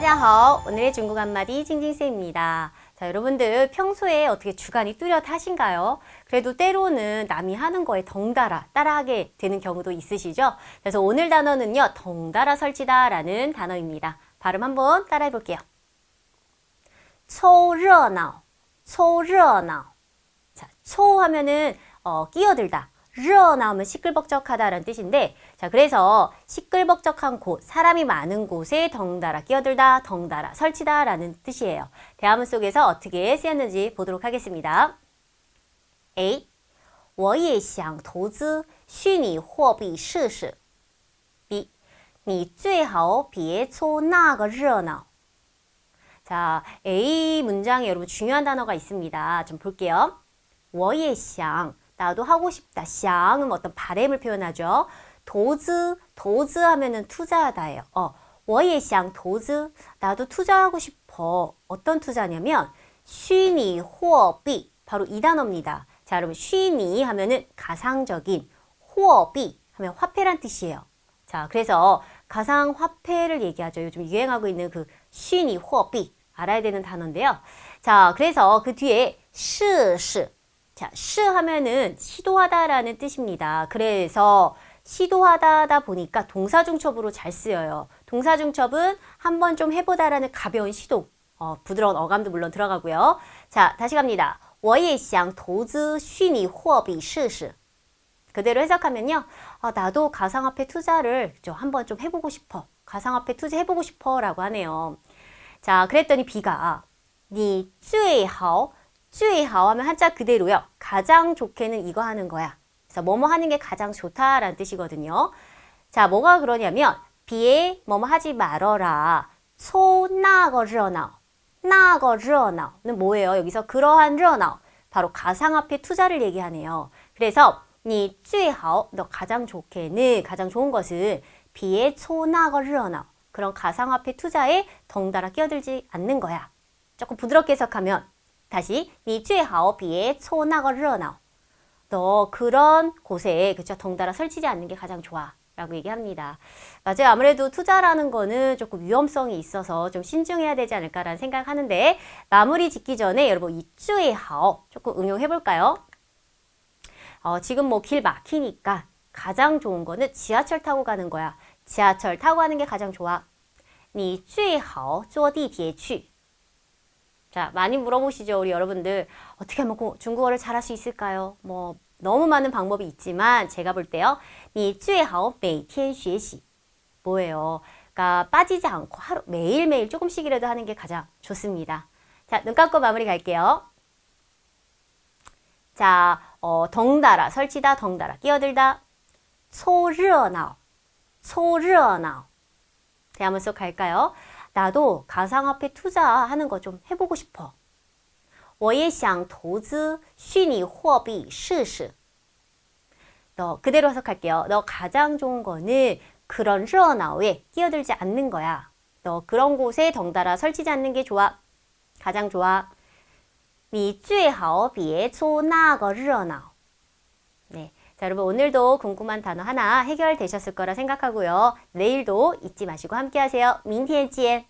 따자하오 오늘의 중국 한마디 징징쌤입니다. 자, 여러분들 평소에 어떻게 주간이 뚜렷하신가요? 그래도 때로는 남이 하는 거에 덩달아 따라하게 되는 경우도 있으시죠? 그래서 오늘 단어는요, 덩달아 설치다라는 단어입니다. 발음 한번 따라해 볼게요. 凑热闹, 凑热闹. 자, 凑 하면은 어, 끼어들다. 热 나오면 시끌벅적하다라는 뜻인데 자 그래서 시끌벅적한 곳 사람이 많은 곳에 덩달아 끼어들다 덩달아 설치다라는 뜻이에요. 대화문 속에서 어떻게 쓰였는지 보도록 하겠습니다. A 我也想投资虚拟货币试试 B 你最好别凑那个热闹 자, A 문장에 여러분 중요한 단어가 있습니다. 좀 볼게요. 我也想 나도 하고 싶다. 샹은 어떤 바램을 표현하죠. 도즈, 도즈 하면은 투자하다예요. 어, 워예샹 도즈, 나도 투자하고 싶어. 어떤 투자냐면 쉬니 호어비 바로 이 단어입니다. 자, 여러분 쉬니 하면은 가상적인 호어비 하면 화폐란 뜻이에요. 자, 그래서 가상 화폐를 얘기하죠. 요즘 유행하고 있는 그 쉬니 호어비 알아야 되는 단어인데요. 자, 그래서 그 뒤에 시시 자, 시 하면은 시도하다라는 뜻입니다. 그래서 시도하다다 보니까 동사중첩으로 잘 쓰여요. 동사중첩은 한번 좀 해보다라는 가벼운 시도, 어, 부드러운 어감도 물론 들어가고요. 자, 다시 갑니다. 我也想投资虚拟货币试试. 그대로 해석하면요. 아, 나도 가상화폐 투자를 저 한번 좀 해보고 싶어. 가상화폐 투자 해보고 싶어 라고 하네요. 자, 그랬더니 B가 你最好 수이하오 하면 한자 그대로요. 가장 좋게는 이거 하는 거야. 그래서 뭐뭐 하는 게 가장 좋다라는 뜻이거든요. 자, 뭐가 그러냐면 비에 뭐뭐 하지 말어라. 소나거 르어나오. 나거 르어나오는 뭐예요? 여기서 그러한 르어나오. 바로 가상 앞에 투자를 얘기하네요. 그래서 니 쯔하오 너 가장 좋게는 가장 좋은 것은 비에 소나거 르어나오. 그런 가상화폐 투자에 덩달아 끼어들지 않는 거야. 조금 부드럽게 해석하면 다시 你最好别凑那个热闹너 그런 곳에 그쵸 덩달아 설치지 않는 게 가장 좋아. 라고 얘기합니다. 맞아요. 아무래도 투자라는 거는 조금 위험성이 있어서 좀 신중해야 되지 않을까라는 생각하는데 마무리 짓기 전에 여러분 이쭈에하오 조금 응용해 볼까요? 어, 지금 뭐 길 막히니까 가장 좋은 거는 지하철 타고 가는 거야. 지하철 타고 가는 게 가장 좋아. 你最好坐地铁去 자, 많이 물어보시죠, 우리 여러분들. 어떻게 하면 중국어를 잘할 수 있을까요? 뭐, 너무 많은 방법이 있지만, 제가 볼 때요. 你最好每天学习. 뭐예요? 그러니까 빠지지 않고 하루, 매일매일 조금씩이라도 하는 게 가장 좋습니다. 자, 눈 감고 마무리 갈게요. 자, 어, 덩달아, 설치다, 덩달아, 끼어들다. 凑热闹,凑热闹. 대화문 속 갈까요? 나도 가상화폐 투자하는 거 좀 해보고 싶어. 我也想投资虚拟货币试试.너 그대로 해석할게요. 너 가장 좋은 거는 그런 热闹에 끼어들지 않는 거야. 너 그런 곳에 덩달아 설치지 않는 게 좋아. 가장 좋아. 你最好别做那个热闹. 네. 자, 여러분 오늘도 궁금한 단어 하나 해결되셨을 거라 생각하고요. 내일도 잊지 마시고 함께 하세요. 민티엔치엔